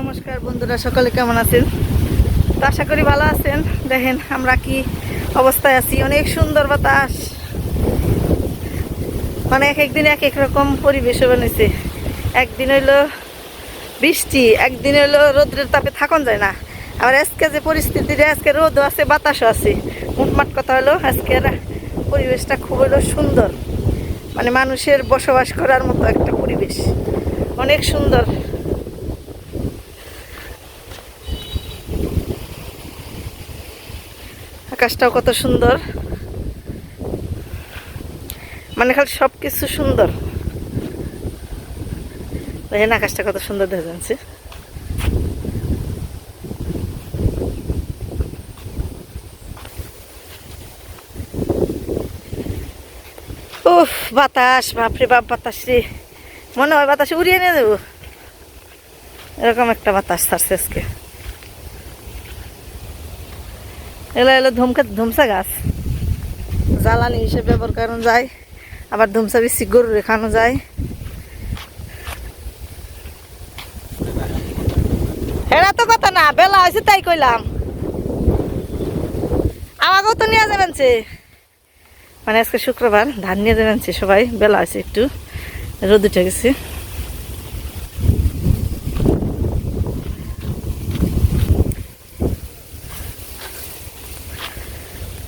নমস্কার বন্ধুরা, সকলে কেমন আছেন? তো আশা করি ভালো আছেন। দেখেন, আমরা কি অবস্থায় আছি? অনেক সুন্দর বাতাস। মানে এক একদিন এক এক রকম পরিবেশ বানিয়েছে। একদিন হইল বৃষ্টি, একদিন হইল রোদ্রের তাপে থাকুন যায় না। আবার আজকে যে পরিস্থিতিতে আজকে রোদও আছে, বাতাসও আছে। মুটমাট কথা হলো, আজকের পরিবেশটা খুব হলো সুন্দর। মানে মানুষের বসবাস করার মতো একটা পরিবেশ। অনেক সুন্দর। আকাশটাও কত সুন্দর। মানে খালি সব কিছু সুন্দর। দেখেন আকাশটা কত সুন্দর দেখা যাচ্ছে। উফ, বাতাস, বাপরে বাপ, বাতাস রে। মনে হয় বাতাসে উড়িয়ে নিয়ে দেবো এরকম একটা বাতাস ছাড়ছে আজকে। এগুলো এলো ধুমকা ধুমসা গাছ। জ্বালানি হিসেবে ব্যবহার করানো যায়, আবার ধুমসা বেশি গরু রেখানো যায়। এটা তো কথা না, বেলা হয়েছে তাই কইলাম। আমাকেও তো নিয়ে যাবেন মানে আজকে শুক্রবার, ধান নিয়ে যাবেন সবাই, বেলা হয়েছে একটু। রোদ উঠে গেছে।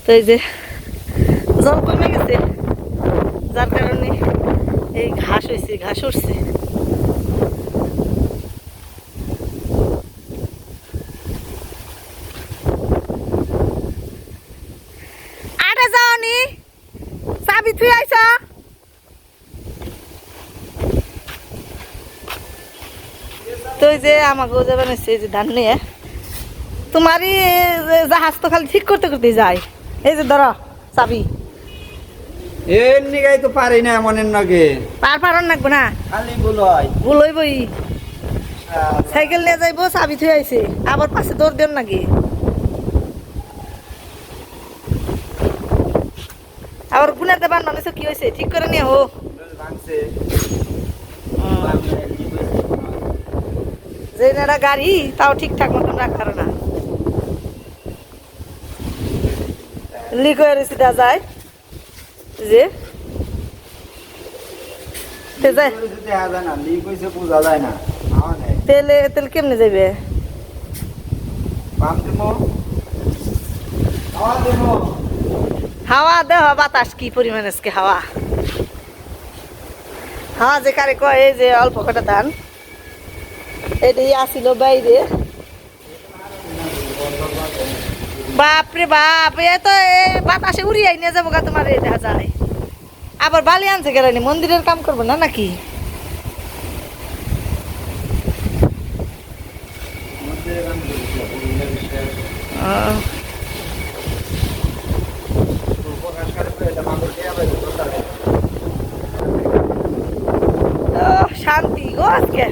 তো এই যে জল কমে গেছে। যার কারণে এই ঘাস হয়েছে ঘাস উঠছে। চাবি থুই আইছ? তো যে আমাকেও যে ধান নিয়ে তোমারই জাহাজ তো খালি ঠিক করতে করতে যায়। এই যে ধরো চাবি। এর নিগাই তো পারি না মনের নগে। পার পারন লাগবো না? খালি বলয় ভুলই বই সাইকেল নিয়ে যাইবো চাবি থুই আইছে। আবার পাশে দৌড় দেন নাকি আবার গুনার দেবার মানুষ কি হয়েছে ঠিক করে নিয়ে হো যে গাড়ি তাও ঠিকঠাক মতন রাখার না। লিক হয়ে রয়েছে দেওয়া যায়। যে তেলে, তেল কেমনে যাবে হাওয়া দেহ বাতাস, কি পরিমাণ আজকে হাওয়া। হাওয়া যে কারে কয়, এই যে অল্প কটা ধান। এটাই আসিল বাইরে। বাপরে বাপ, এ তো বাতাসে উড়িয়ে নিয়ে যাব গা তোমার, দেখা যায়। আবার বালি আনছে গেলেনি মন্দিরের কাম করব না নাকি? শান্তি গো আজকে।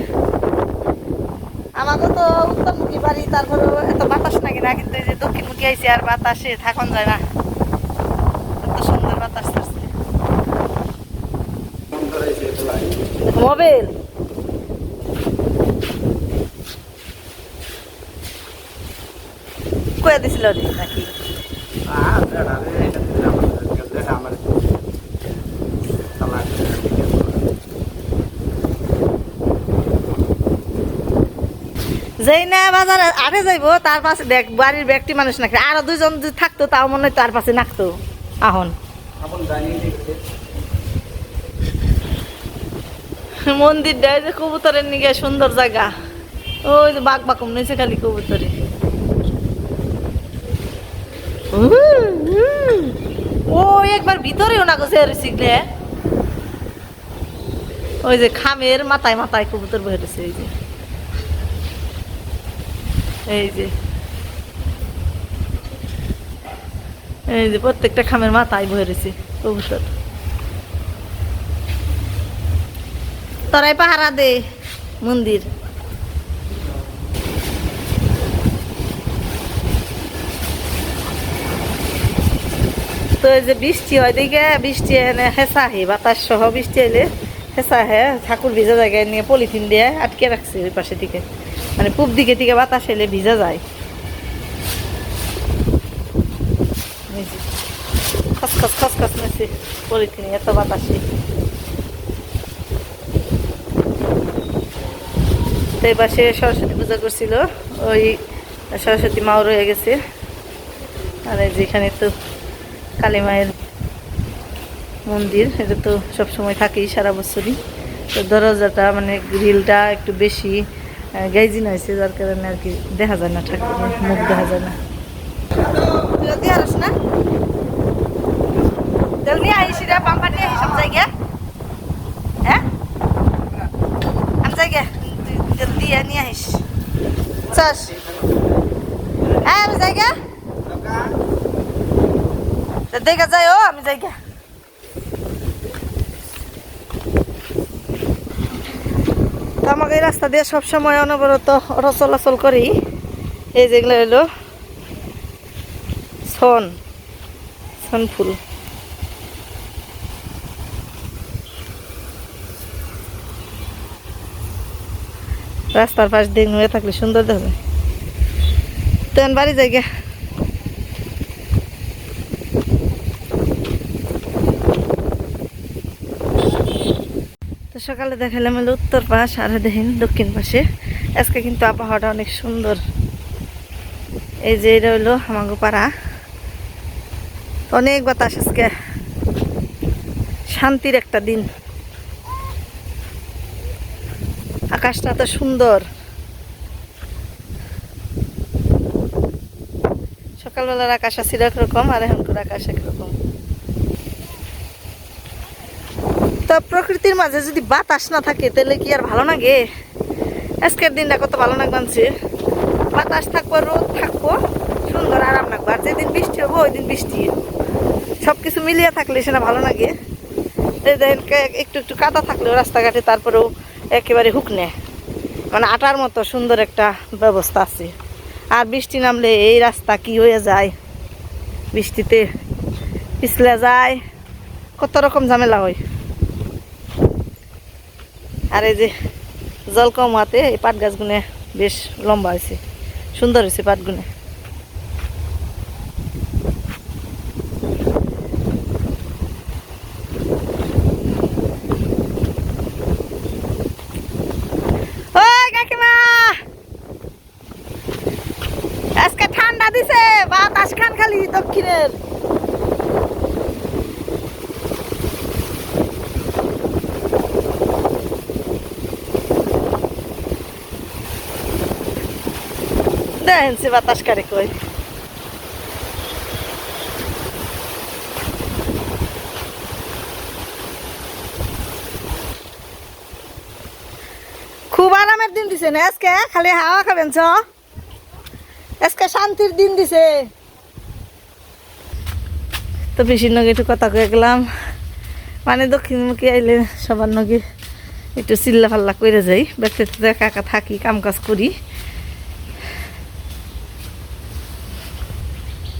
আমাকে তো উত্তরমুখী বাড়ি তারপরে এত বাতাস নাকি না কিন্তু এই যে দক্ষিণমুখী আইছে আর বাতাসে থাকুন যায় না। এত সুন্দর বাতাস মোবাইল কয়ে দিছিল নাকি? যেই না বাজারে আরে যাইবো, তার পাশে দেখ, বাড়ির ব্যক্তি মানুষ নাকি। আরও দুজন থাকতো, তাও মনে হয় তার পাশে নাকতো। আহন। মন্দিরটা যে কবুতরের নিগে সুন্দর জায়গা। ওই যে বাঘ বাকুম নিচে খালি কবুতরে। ও, একবার ভিতরেও না গেছে রিসিকলে ওই যে খামের মাথায় মাথায় কবুতর বহে রয়েছে এই যে। এই যে। এই যে প্রত্যেকটা খামের মাথায় বহে রয়েছে কবুতর তরাই পাহারা দে, মন্দির। তো যে বৃষ্টি হয় দিকে বৃষ্টি এনে হেসা হে, বাতাস সহ বৃষ্টি এলে হেসা হে, ঠাকুর ভিজা জায়গায় নিয়ে পলিথিন দিয়ে আটকে রাখছে ওই পাশে দিকে। মানে পূব দিকে থেকে বাতাস এলে ভিজা যায়। এই যে, খসখস খসখস মেছে পলিথিনে এত বাতাসে। তো এই পাশে সরস্বতী পূজা করছিল ওই সরস্বতী মাও রয়ে গেছে। আর যেখানে তো কালী মায়ের মন্দির এটা তো সবসময় থাকেই সারা বছরই। তো দরজাটা মানে গ্রিলটা একটু বেশি গাইজিন হয়েছে, যার কারণে আর কি দেখা যায় না ঠাকুরের মুখ দেখা যায় না। তেল আইসি রে পাম্পার নিয়ে আইসি সব জায়গায় হ্যাঁ? আমি জায়গা। তেল দিয়ে নিয়ে আইস। চাস। হ্যাঁ আমি জায়গা। দেখা যায়, ও, আমি জায়গা। আমাকে এই রাস্তা দিয়ে সবসময় অনবরত অটো চলাচল করি। এই যেগুলো হলো সন সন ফুল। রাস্তার পাশ দিয়ে নুয়ে থাকলে সুন্দর দেখবে তো এখন বাড়ি জায়গা সকালে দেখালাম হলো উত্তর পাশ আর দেখেন দক্ষিণ পাশে। আজকে কিন্তু আবহাওয়াটা অনেক সুন্দর। এই যে এটা হলো আমাগো পাড়া। অনেক বাতাস আজকে। শান্তির একটা দিন। আকাশটা এত সুন্দর। সকালবেলার আকাশ আছে একরকম আর এখনকার আকাশ একরকম। তো প্রকৃতির মাঝে যদি বাতাস না থাকে, তাহলে কি আর ভালো লাগে আজকের দিনটা কত ভালো লাগছে বাতাস থাকব, রোদ থাকব, সুন্দর, আরাম লাগবো আর যেদিন বৃষ্টি হব ওই দিন বৃষ্টি। সব কিছু মিলিয়ে থাকলে সেটা ভালো লাগে দেখেন একটু একটু কাদা থাকলেও রাস্তাঘাটে তারপরেও একেবারে হুকনে মানে আটার মতো সুন্দর একটা ব্যবস্থা আছে। আর বৃষ্টি নামলে এই রাস্তা কি হয়ে যায়? বৃষ্টিতে পিছলে যায়। কত রকম ঝামেলা হয়। আর এই যে জল কম হাতে এই পাট গাছগুনে বেশ লম্বা হয়েছে, সুন্দর হয়েছে পাটগুনে ওই কাকিমা আজকে ঠান্ডা দিছে বাতাস খান খালি দক্ষিণের দেখেন সে বাতাস কারে কই? খুব আরামের দিন দিছে না আজকে? খালি হাওয়া খাবেন, চ। আজকে শান্তির দিন দিছে। তো বেশির নগে একটু কথা কয়ে গেলাম। মানে দক্ষিণমুখী আইলে সবার নগে একটু চিল্লা ফাল্লা করে যাই ব্যক্তিতে একা থাকি, কাম কাজ করি।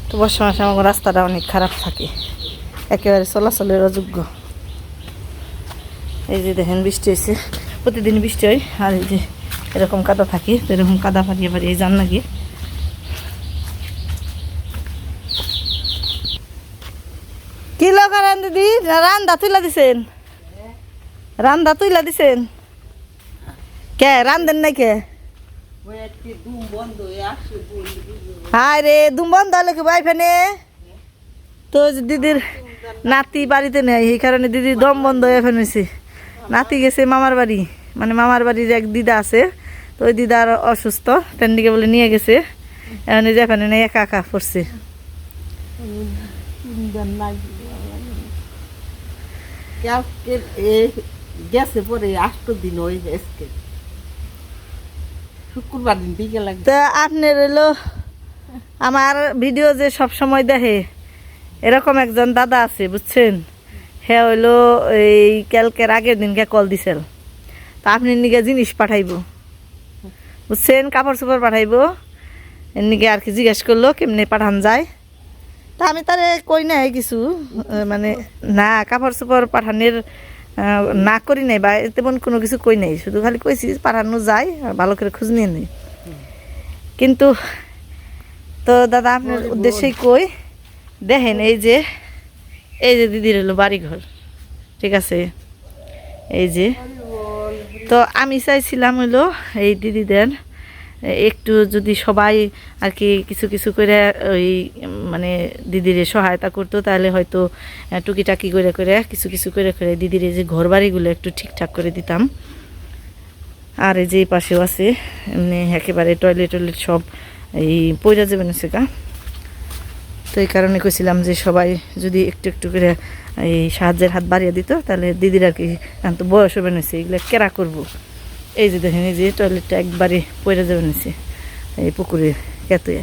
তো বর্ষা মাসে আমার রাস্তাটা অনেক খারাপ থাকে। একেবারে চলাচলের অযোগ্য। এই যে দেখেন বৃষ্টি হয়েছে প্রতিদিন বৃষ্টি হয়, আর এই যে এরকম কাদা থাকে, তো এরকম কাদা পারিয়ে পারিয়ে যান নাকি কি লগা রান দিদি রান্দা তুইলা দিছেন? রান্দা তুইলা দিছেন? কে? রান্ধেন নাই কে? হায় রে দুম বন্ধ হলে কি ভাই ফেনে? তো দিদির নাতি বাড়িতে নেই এই কারণে দিদির দম বন্ধ হয়ে ফেলেছে নাতি গেছে মামার বাড়ি মানে মামার বাড়ির এক দিদা আছে তো ওই দিদা আর অসুস্থ দিকে বলে নিয়ে গেছে। এখন যে এখানে নেই একা একা পড়ছে। গেছে পরে আষ্ট দিন ওই শুক্রবার দিন বিকেল তা আপনার হলো আমার ভিডিও যে সব সময় দেখে, এরকম একজন দাদা আছে, বুঝছেন? হ্যাঁ হইল এই কালকের আগের দিনকে কল দিছিল তা আপনি নিকে জিনিস পাঠাইব। বুঝছেন? কাপড় চোপড় পাঠাইব। এমনিকে আর কি জিজ্ঞেস করল, কেমনে পাঠান যায়? তা আমি তারে কই নাই কিছু মানে না, কাপড় চোপড় পাঠানোর না করি নাই বা তেমন কোনো কিছু কই নাই। শুধু খালি কইছি পাঠানো যায়, আর ভালো করে খোঁজ নিয়ে নেই। কিন্তু তো দাদা আপনার উদ্দেশ্যেই কই? দেখেন এই যে এই যে দিদির হলো বাড়িঘর ঠিক আছে? এই যে তো আমি চাইছিলাম হলো এই দিদিদের একটু যদি সবাই আর কি কিছু কিছু করে ওই মানে দিদিরে সহায়তা করতো তাহলে হয়তো টুকিটাকি করে করে কিছু কিছু করে করে দিদির যে ঘর বাড়িগুলো একটু ঠিকঠাক করে দিতাম। আর এই যে পাশেও আছে এমনি একেবারে টয়লেট টয়লেট সব এই পয়রা যাবে না সেটা তো এই কারণে কইছিলাম যে সবাই যদি একটু একটু করে এই সাহায্যের হাত বাড়িয়ে দিত, তাহলে দিদির আর কি এখন তো বয়স হবে নিছে এগুলো কেরা করব? এই যে দেখেন, এই যে টয়লেটটা একবারে পয়রা যাবে নিছে এই পুকুরে কেতুয়ে।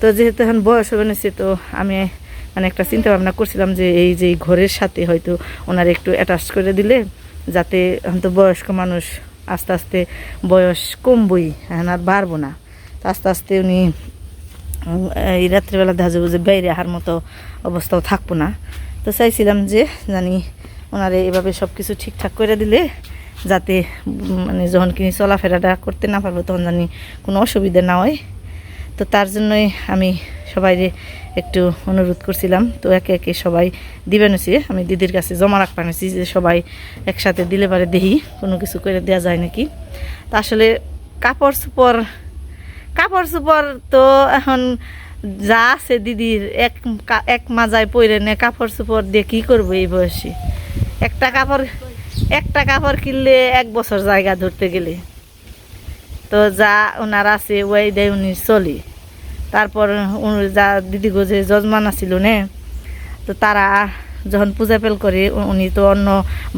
তো যেহেতু এখন বয়স হবে নিছে তো আমি মানে একটা চিন্তা ভাবনা করছিলাম যে এই যে ঘরের সাথে হয়তো ওনার একটু অ্যাটাচ করে দিলে, যাতে এখন তো বয়স্ক মানুষ আস্তে আস্তে বয়স কমবই, এখন আর বাড়বো না। আস্তে আস্তে উনি এই রাত্রিবেলা দেখা যাব যে বাইরে আহার মতো অবস্থাও থাকব না। তো চাইছিলাম যে জানি ওনারে এভাবে সব কিছু ঠিকঠাক করে দিলে যাতে মানে যখন কিনি চলাফেরাটা করতে না পারব তখন জানি কোনো অসুবিধা না হয়। তো তার জন্যই আমি সবাই একটু অনুরোধ করছিলাম। তো একে একে সবাই দিবেন হচ্ছে আমি দিদির কাছে জমা রাখ পানিছি যে সবাই একসাথে দিলে পারে দেখি কোনো কিছু করে দেওয়া যায় নাকি। তা আসলে কাপড় চোপড় কাপড় চোপড় তো এখন যা আছে দিদির, এক এক মাজায় পরে নে কাপড় চোপড় দিয়ে কী করব এই বয়সে? একটা কাপড় একটা কাপড় কিনলে এক বছর জায়গা ধরতে গেলে। তো যা ওনার আছে ওই দেয় উনি চলে। তারপর যা দিদি গো যে যজমান আছিল নে, তো তারা যখন পূজা পেল করে উনি তো অন্য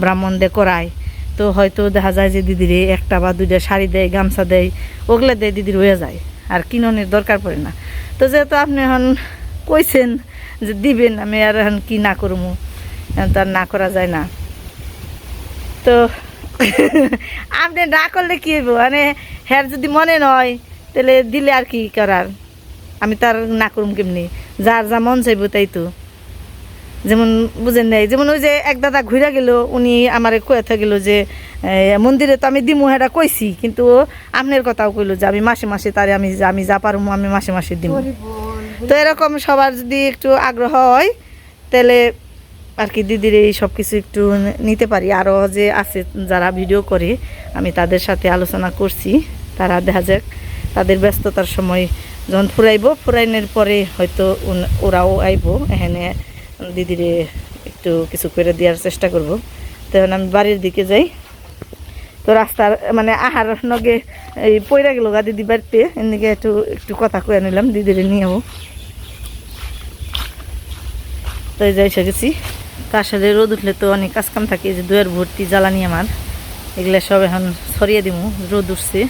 ব্রাহ্মণদের করায়। তো হয়তো দেখা যায় যে দিদিরে একটা বা দুইটা শাড়ি দেয়, গামছা দেয়, ওগুলো দেয় দিদির হয়ে যায়। আর কিননের দরকার পড়ে না। তো যেহেতু আপনি এখন কইছেন যে দিবেন, আমি আর এখন কি না করব এখন তো না করা যায় না। তো আপনি না করলে কি হইব? মানে হ্যার যদি মনে নয়, তাহলে দিলে আর কি করার? আমি তার না করুম কেমনি? যার যা মন চাইব তাই তো। যেমন বুঝেন নাই যেমন ওই যে এক দাদা ঘুরে গেল উনি আমার কয়ে গেল যে মন্দিরে তো আমি দিমু হেটা কইছি কিন্তু আপনার কথাও কইলো যে আমি মাসে মাসে তারে আমি আমি যা পারব আমি মাসে মাসে দিমু। তো এরকম সবার যদি একটু আগ্রহ হয় তাহলে আর কি দিদির এই সব কিছু একটু নিতে পারি। আরও যে আছে যারা ভিডিও করে আমি তাদের সাথে আলোচনা করছি তারা দেখা যাক তাদের ব্যস্ততার সময় যখন ফুরাইব ফুরাইনের পরে হয়তো ওরাও আইব এখানে দিদিরে একটু কিছু করে দেওয়ার চেষ্টা করব। তখন আমি বাড়ির দিকে যাই। তো রাস্তার মানে আহার নগে এই পয়রা গেল গা দিদি বাড়িতে। এদিকে একটু একটু কথা কয়ে নিলাম, দিদিরে নিয়েও তো এই যে এসে গেছি। তো আসলে রোদ উঠলে তো অনেক কাজ কাম থাকে যে দুয়ের ভর্তি জ্বালানি আমার। এগুলা সব এখন ছড়িয়ে দিব রোদ উঠছে।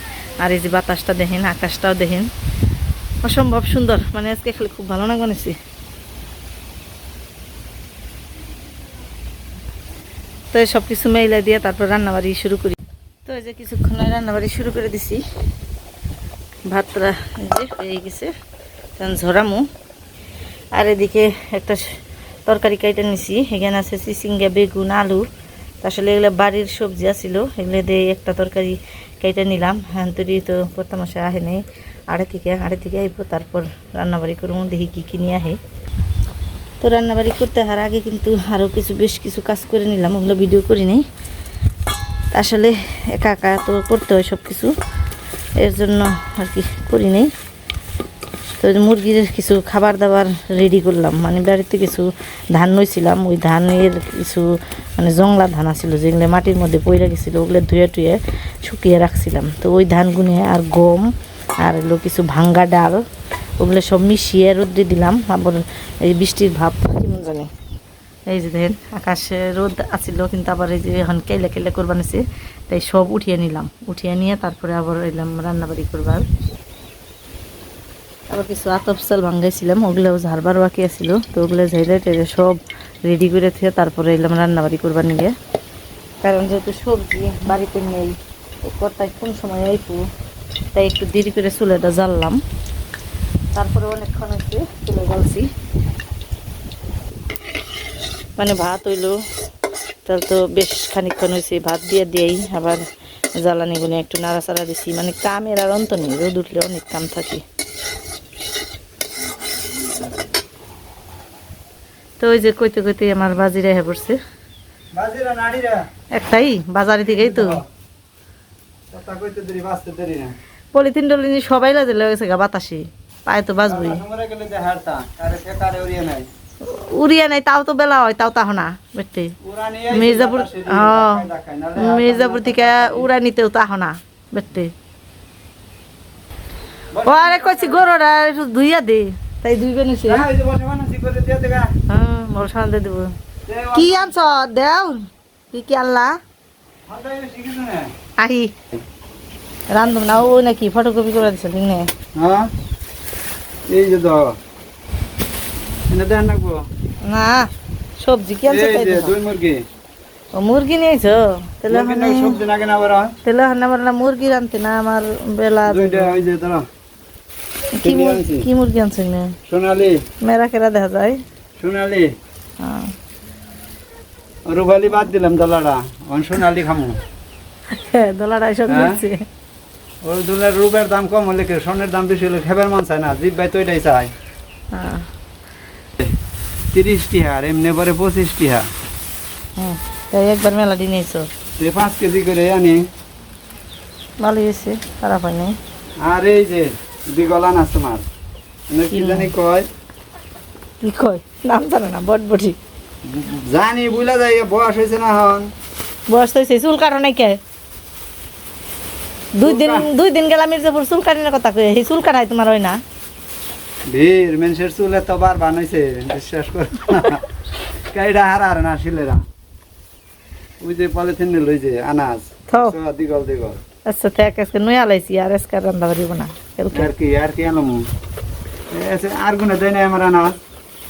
আর এই যে বাতাসটা দেখেন, আকাশটাও দেখেন। অসম্ভব সুন্দর মানে আজকে খেলে খুব ভালো না বানিয়েছি তো সব কিছু মেইলা দিয়ে তারপর রান্নাবাড়ি শুরু করি। তো এই যে কিছুক্ষণ রান্নাবাড়ি শুরু করে দিছি। ভাতটা যে হয়ে গেছে। তখন ঝরামু। আর এদিকে একটা তরকারি কাইটা নিছি। এখানে আছে চিচিঙ্গা বেগুন, আলু। আসলে এগুলো বাড়ির সবজি আছিল। এগুলো দিয়ে একটা তরকারি কাইটা নিলাম। হ্যাঁ তৈরি তো প্রথম মাসে আহে নেই। আড়ে থেকে আড়ে থেকে আইব। তারপর রান্নাবাড়ি করব দেখি কী কী নিয়ে আহে। তো রান্নাবাড়ি করতে হার আগে কিন্তু আরও কিছু বেশ কিছু কাজ করে নিলাম, ওগুলো ভিডিও করি নাই। আসলে একা একা তো করতে হয় সব কিছু এর জন্য আর কি করি নাই। তো মুরগির কিছু খাবার দাবার রেডি করলাম মানে বাড়িতে কিছু ধান নইছিলাম ওই ধানের কিছু মানে জংলা ধান আছিল, যেগুলো মাটির মধ্যে পড়ে গেছিল, ওগুলো ধুয়ে টুয়ে শুকিয়ে রাখছিলাম। তো ওই ধানগুনে আর গম, আর এগুলো কিছু ভাঙ্গা ডাল ওগুলো সব মিশিয়ে রোদ্রে দিলাম। আবার এই বৃষ্টির ভাব কেমন জানি। এই যে দেখেন, আকাশে রোদ আছিল, কিন্তু আবার এই যে এখন কেলে কেলে করবানিছে তাই সব উঠিয়ে নিলাম। উঠিয়ে নিয়ে তারপরে আবার এলাম রান্নাবাড়ি করবার। আবার কিছু আতপ চাল ভাঙ্গাইছিলাম ওগুলো ঝাড়বার বাকি আছিল। তো ওগুলো ঝাইলে টেরে সব রেডি করে থেকে তারপরে এলাম রান্নাবাড়ি করবার নিয়ে কারণ যেহেতু সবজি বাড়িতে নেই কর্তায় কোন সময় আইপু তাই একটু দেরি করে চুলেটা জ্বাললাম। তারপরে অনেকক্ষণ একটু তুলে গলছি মানে ভাত হইল তাহলে তো বেশ খানিক্ষণ হয়েছে ভাত দিয়ে দিয়েই আবার জ্বালানিগুলো একটু নাড়াচাড়া দিছি। মানে কামের আর অন্ত নেই রোদ উঠলে অনেক কাম থাকে। তো ওই যে কইতে কইতে আমার বাজিরা হয়ে পড়ছে। একটাই বাজারে থেকেই তো। পলিথিন টলিথিন সবাই লাগে গা বাতাসে। পায়ে তো কারে উড়িয়ে নাই, তাও তো বেলা হয়, তাও তাহ না বেটে। মির্জাপুর হ্যাঁ মির্জাপুর থেকে উড়া নিতেও তাহ না বেটে। ও, আরে কইছি গরুরা একটু ধুইয়া দে, তাই ধুইবে নিছে হ্যাঁ মোর সামনে দিব। কি আনছ? দেও, কি কি আনলা? আহি। রান্ধব না, ও নাকি ফটোকপি করে দিছে, ঠিক না হ্যাঁ। এই যে তো এনে দেন রাখব। না সবজি কি আনছো তাই দুই মুরগি। ও মুরগি নিয়েছো? তাহলে মুরগি সবজি নাকি না বড় তাহলে আমার না মুরগি রানতে না আমার বেলা দুইটা ওই যে দাঁড়া কি মুর- আনছি। কি মুরগি আনছো না? সোনালি। মেরা কেরা দেখা যায়? সোনালি। হ্যাঁ। রুবালি বাদ দিলাম দলাটা অন সোনালি খামু। দোলাটা এসব হ্যাঁ? দুলার রুবের দাম কম হলে কি স্বর্ণের দাম বেশি হলে খেবার মান চায় না? জিপ ভাই তো এটাই চায়। তিরিশ টিহা আর এমনি পরে পঁচিশ টিহা। তাই একবার মেলাডি নিয়েছো যে পাঁচ কেজি করে আনি। ভালো হয়েছে খারাপ হয় নাই আর এই যে বিগলান আছে তোমার কি জানি কয়? কি কয়? নাম জানে না বটবটি জানি বুঝলা যায় বয়স হয়েছে না হন বয়স তো হয়েছে চুল নাই কে? দুই দিন দুই দিন গেলাম মির্জাপুর চুল কাটিনের কথা কই সেই চুল কাটাই তোমার হয় না? ভিড় মানুষের চুল এত বার বানাইছে বিশ্বাস কর। কাইডা হার আর না শিলেরা। ওই যে পলিথিন নিল ওই যে আনাজ। সব দিগল দিগল। আচ্ছা তো আজকে নয়া লাইছি আর আজকে রান্না পারিব না। আর কি আর কি আনলাম আর গুনে দেয় না আমার আনাজ?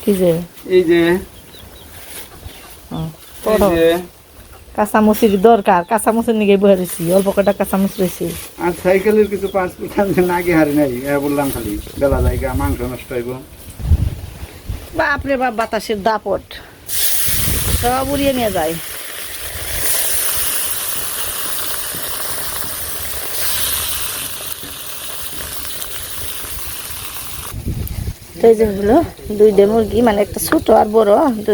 কি যে? এই যে এই যে কাঁচামুচির দরকার কাঁচামুচির নিগে বহে রয়েছি অল্প কটা কাঁচামুচ রয়েছে। আর সাইকেলের কিছু পাঁচ পুঠান আগে হারি নাই এ বললাম খালি বেলা জায়গা মাংস নষ্ট হইব। বাপরে বাপ বাতাসের দাপট। সব উড়িয়ে নিয়ে যায়। তো এই যে হলো দুইটা মুরগি মানে একটা ছোট আর বড় তো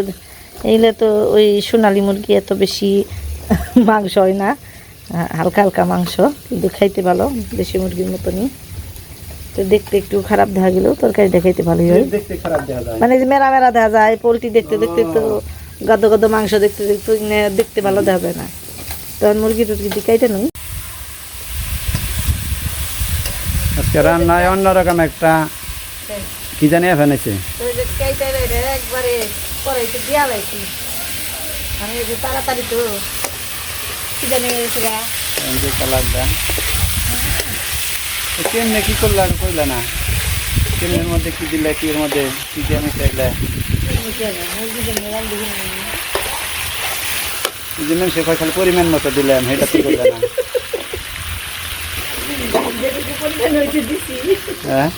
এইগুলো তো ওই সোনালি মুরগি এত বেশি মাংস হয় না হালকা হালকা মাংস কিন্তু খাইতে ভালো দেশি মুরগির মতনই। তো দেখতে একটু খারাপ দেখা গেলেও তরকারি দেখাইতে ভালোই হয়। দেখতে খারাপ দেখা যায়। মানে যে মেলা মেলা দেখা যায় পোলট্রি দেখতে দেখতে তো গাদো গাদো মাংস দেখতে দেখতে দেখতে ভালো দেখা যায় না। তখন মুরগি টুরগি দিকাইতে নই। আজকে রান্নায় অন্যরকম একটা কি জানি ফেনেছে একবারে করাইতে দিয়া লাইছি। আমি যে তাড়াতাড়ি তো কি জানি সেটা কালারটা কেমনে কি করলা কইলা না? কেমনের মধ্যে কি দিলে কি এর মধ্যে কি দিয়ে মিশাইলে এই জন্য সে খালি পরিমাণ মতো দিলাম সেটা তো করলে না। হ্যাঁ?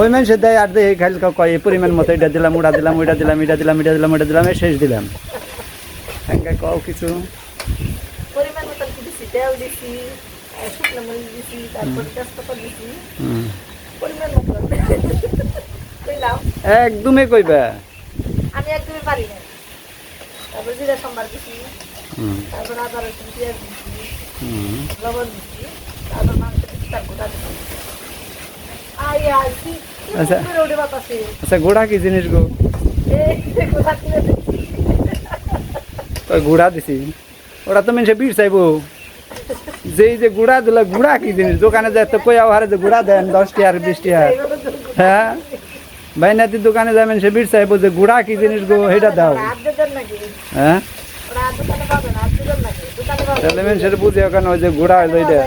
ওই মানুষের দেয় আর দেয় খালি কয় পরিমাণ মতো এটা দিলাম ওটা দিলাম ওইটা দিলাম এটা দিলাম এটা দিলাম ওটা দিলাম শেষ দিলাম। হ্যাঁ কও কিছু। একদমই কইবা। আমি একদমই পারি না তারপর জিরা সম্বার দিছি তারপর আদা রসুন পেঁয়াজ দিছি লবণ দিছি তারপর মাংস দিছি গোটা দিছি আচ্ছা। আচ্ছা গুড়া কি জিনিস গো? ওই গুড়া দিছি। ওরা তো মানুষে বিট চাইব। যেই যে গুড়া দিল গুড়া কি জিনিস? দোকানে যায় তো কই হারে যে গুড়া দেন দশ টিয়ার বিশ টিয়ার হ্যাঁ? বাইনাতি দোকানে যায় মানুষে বিট চাইব যে গুড়া কি জিনিস গো সেটা দাও। হ্যাঁ? তাহলে মানুষের বুঝে ওখানে ওই যে গুড়া হইল এটা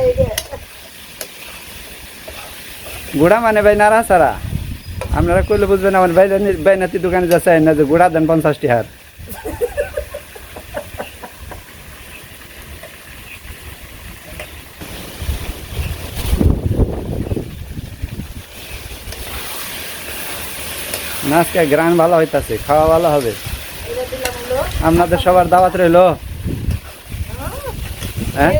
গুড়া মানে ভাই নাড়া সারা আপনারা কইলে বুঝবেন আমার ভাই বাইনাতি দোকানে যাচ্ছে না যে গুড়া দেন পঞ্চাশটি হার না আজকে গ্রান ভালো হইতাছে খাওয়া ভালো হবে। আপনাদের সবার দাওয়াত রইল? হ্যাঁ।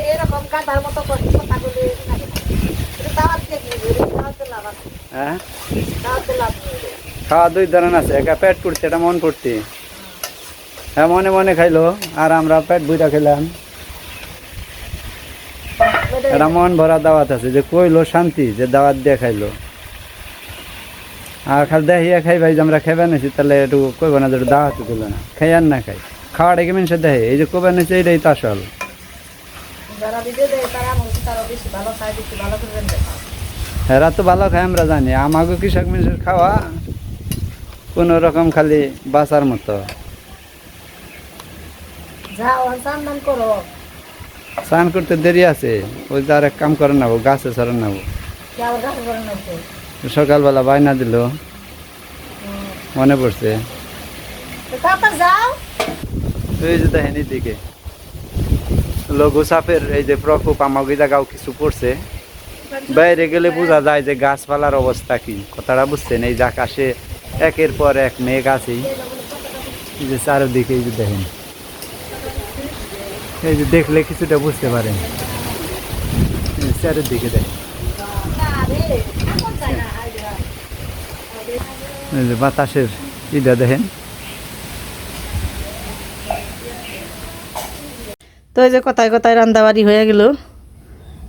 হ্যাঁ। খাওয়া দুই আছে হ্যাঁ মনে ভরা দাওয়াত আছে, যে কইলো শান্তি, যে দাওয়াত দিয়ে খাইলো। আর খালি দেখিয়া খাই, ভাই আমরা খাইবা নিছি তাহলে একটু কইব না যে দাওয়াত না। খাই আর না খাই। খাওয়াটা কি মানুষের দেখে এই যে কইবা নিছে এইটাই তো যারা ভিডিও দেয় তারা আমাকে তারা বেশি ভালো খায় বেশি ভালো করে এরা তো ভালো খায় আমরা জানি। আমাকে কৃষক মানুষের খাওয়া কোনো রকম খালি বাঁচার মতো। স্নান করতে দেরি আছে। ওই যে এক কাম করে নেব গাছে সরে নেব সকালবেলা বায়না দিল। মনে পড়ছে। তাড়াতাড়ি যাও। এই যে দেখেন দিকে লঘু চাপের এই যে প্রকোপ আমাকে জায়গাও কিছু পড়ছে বাইরে গেলে বোঝা যায় যে গাছপালার অবস্থা কি। কথাটা বুঝছেন? এই যে আকাশে একের পর এক মেঘ আছেই যে চারিদিকে দেখেন। এই যে দেখলে কিছুটা বুঝতে পারেন। চারিদিকে দেখেন। বাতাসের ইটা দেখেন। তো এই যে কথায় কথায় রান্দাবাড়ি হয়ে গেল।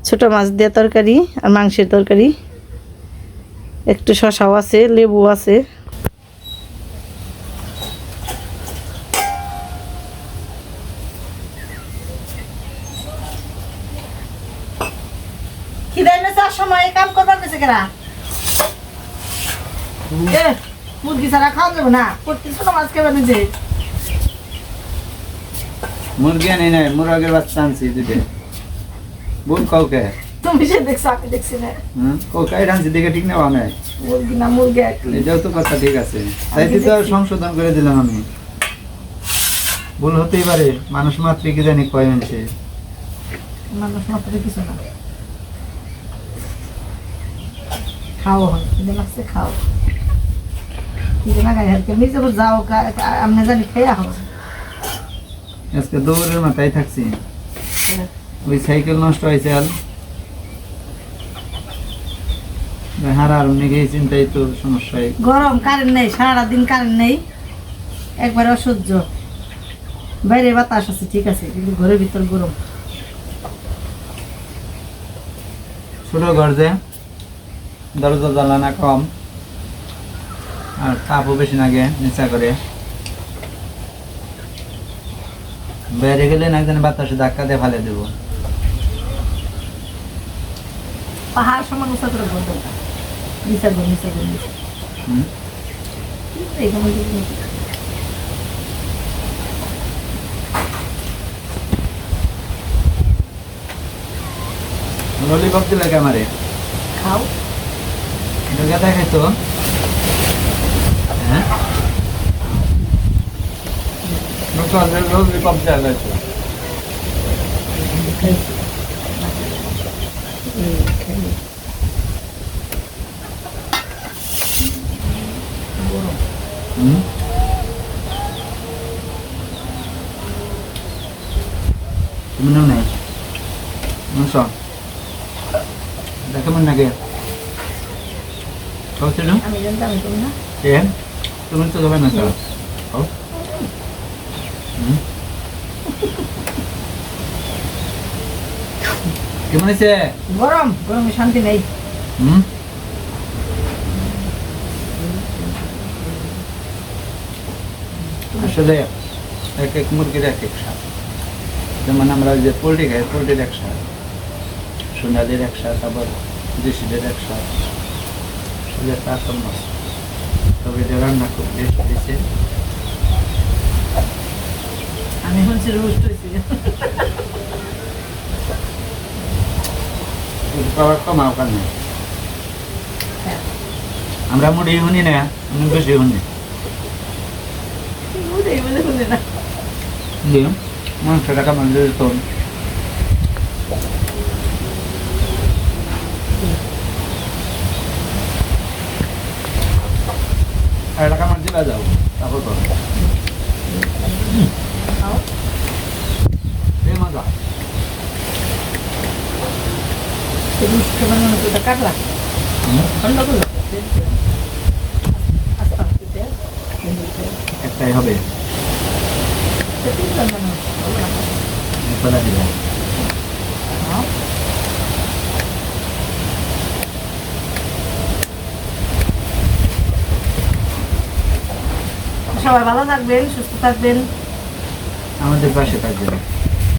ছোট মাছ দিয়ে তরকারি আর মাংসের তরকারি। একটু শশাও আছে লেবু আছে। সময় কাম করবার মুরগি ছাড়া খাওয়া যাবে না। প্রত্যেক ছোট মাছ খেবে নিজে? মুরগি আনি নাই মুরগের বাচ্চা আনছি দুটো বোন কাউকে তুমি সে দেখছ আমি দেখছি না। কাউকে আনছি দেখে ঠিক না আমি মুরগি না মুরগি এটাও তো কথা ঠিক আছে। তাই তো সংশোধন করে দিলাম আমি। ভুল হতেই পারে মানুষ মাত্র কি জানি কয় মানুষে মানুষ মাত্র কিছু না। খাও হয় লাগছে খাও। গায়ে নিজে যাও কা- কা- আপনি জানি খেয়া হোক আজকে দৌড়ের মাথায় থাকছি। ওই সাইকেল নষ্ট হয়েছে আর। হারা আর চিন্তাই তো সমস্যায় গরম কারেন্ট নেই সারা দিন কারেন্ট নেই। একবার অসহ্য। বাইরে বাতাস আছে ঠিক আছে কিন্তু ঘরের ভিতর গরম। ছোট ঘর যে দরজা জ্বালানা কম। আর তাপও বেশি লাগে নিচা করে। বাইরে গেলে না একদিন বাতাসে ধাক্কা দিয়ে ফালে দেবো। পাহাড় সমান উঁচা করে বন্ধ নিচা নিচা ললিপপ দিলে ক্যামারে খাও দুর্গা দেখাই তো হ্যাঁ ললিপপ দেওয়া গেছে হুম তুমি নাও নাই মাংস এটা কেমন লাগে খাওয়াছিল আমি জানতাম আমি তুমি না এ তুমি তো যাবে না স্যার খাও হুম। কেমন আছে গরম গরমে শান্তি নেই। হুম? আসলে এক এক মুরগির এক এক স্বাদ। যেমন আমরা যে পোলট্রি খাই পোলট্রির এক স্বাদ সোনালির এক স্বাদ আবার দেশিদের এক স্বাদ। আসলে তা তবে এটা রান্না দিয়েছে আমি শুনছি রোস্ট হয়েছে। ওখানে আমরা মুড়ি শুনি না অনেক বেশি শুনি। মাংসটা কেমন দিত আর টাকা দিলা যাও তারপর খাও কাটলা ঠান্ডা করল তাই হবে খোলা দিলাম সবাই ভালো থাকবেন সুস্থ থাকবেন। আমাদের পাশে থাকবেন।